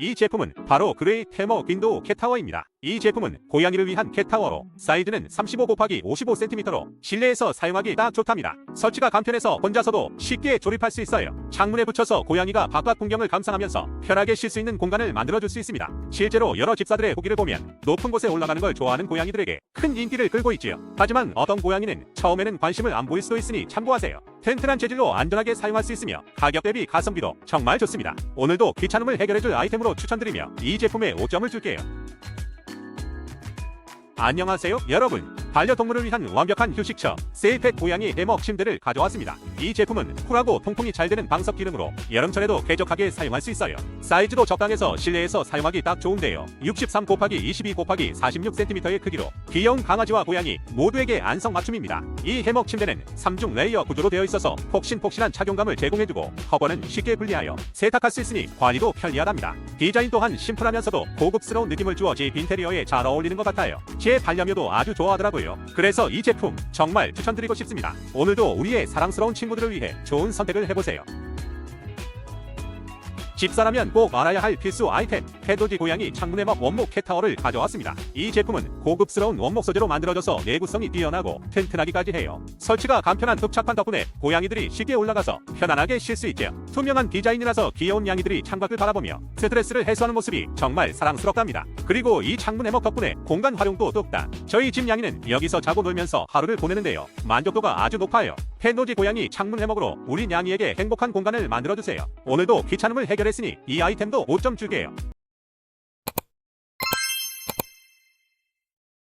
이 제품은 바로 그레이 테머 윈도우 캣타워입니다. 이 제품은 고양이를 위한 캣타워로 사이즈는 35 곱하기 55cm로 실내에서 사용하기 딱 좋답니다. 설치가 간편해서 혼자서도 쉽게 조립할 수 있어요. 창문에 붙여서 고양이가 바깥 풍경을 감상하면서 편하게 쉴 수 있는 공간을 만들어줄 수 있습니다. 실제로 여러 집사들의 후기를 보면 높은 곳에 올라가는 걸 좋아하는 고양이들에게 큰 인기를 끌고 있지요. 하지만 어떤 고양이는 처음에는 관심을 안 보일 수도 있으니 참고하세요. 튼튼한 재질로 안전하게 사용할 수 있으며 가격 대비 가성비도 정말 좋습니다. 오늘도 귀찮음을 해결해줄 아이템으로 추천드리며 이 제품에 5점을 줄게요. 안녕하세요 여러분. 반려동물을 위한 완벽한 휴식처 세이펫 고양이 해먹 침대를 가져왔습니다 이 제품은 쿨하고 통풍이 잘 되는 방석 기능으로 여름철에도 쾌적하게 사용할 수 있어요. 사이즈도 적당해서 실내에서 사용하기 딱 좋은데요. 63 곱하기 22 곱하기 46cm의 크기로 귀여운 강아지와 고양이 모두에게 안성맞춤입니다. 이 해먹 침대는 3중 레이어 구조로 되어 있어서 폭신폭신한 착용감을 제공해주고 커버는 쉽게 분리하여 세탁할 수 있으니 관리도 편리하답니다. 디자인 또한 심플하면서도 고급스러운 느낌을 주어 집 인테리어에 잘 어울리는 것 같아요. 제 반려묘도 아주 좋아하더라고요. 그래서 이 제품 정말 추천드리고 싶습니다. 오늘도 우리의 사랑스러운 친구 들을 위해 좋은 선택을 해보세요. 집사라면 꼭 알아야 할 필수 아이템 해돋이 고양이 창문의 먹 원목 캣타워를 가져왔습니다. 이 제품은 고급스러운 원목 소재로 만들어져서 내구성이 뛰어나고 튼튼하기까지 해요. 설치가 간편한 흡착판 덕분에 고양이들이 쉽게 올라가서 편안하게 쉴 수 있죠. 투명한 디자인이라서 귀여운 양이들이 창밖을 바라보며 스트레스를 해소하는 모습이 정말 사랑스럽답니다. 그리고 이 창문 해먹 덕분에 공간 활용도 뚝딱. 저희 집 양이는 여기서 자고 놀면서 하루를 보내는데요. 만족도가 아주 높아요. 펫노지 고양이 창문 해먹으로 우리 냥이에게 행복한 공간을 만들어주세요. 오늘도 귀찮음을 해결했으니 이 아이템도 5점 줄게요.